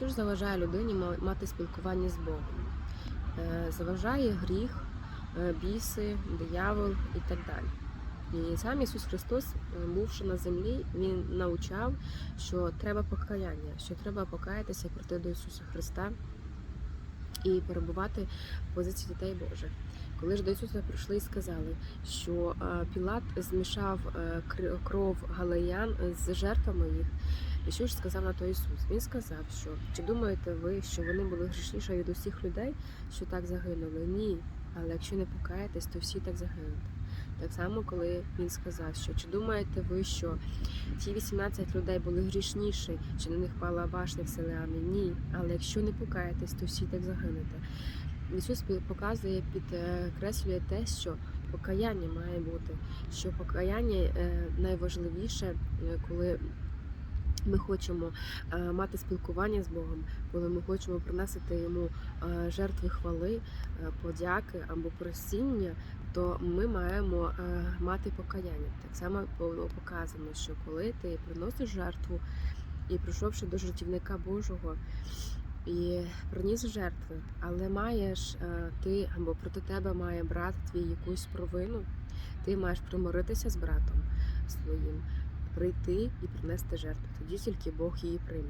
Що ж заважає людині мати спілкування з Богом? Е, Заважає гріх, е, біси, диявол і так далі. І сам Ісус Христос, е, бувши на землі, Він навчав, що треба покаяння, що треба покаятися прийти до Ісуса Христа і перебувати в позиції дітей Божих. Коли ж до Ісуса прийшли і сказали, що Пілат змішав кров галеян з жертвами їх, і що ж сказав на то Ісус? Він сказав, що чи думаєте ви, що вони були грішніші від усіх людей, що так загинули? Ні. Але якщо не покаєтесь, то всі так загинуть. Так само, коли він сказав, що чи думаєте ви, що ті 18 людей були грішніші, що на них пала башня в селяни? Ні. Але якщо не покаєтесь, то всі так загинете. Ісус показує, підкреслює те, що покаяння має бути, що покаяння е, найважливіше, е, коли ми хочемо е, мати спілкування з Богом, коли ми хочемо приносити йому е, жертви хвали, е, подяки або просіння, то ми маємо мати покаяння. Так само показано, що коли ти приносиш жертву і прийшовши до жертівника Божого. І приніс жертви, але маєш ти або проти тебе має брат твій якусь провину, ти маєш примиритися з братом своїм, прийти і принести жертву. Тоді тільки Бог її прийме.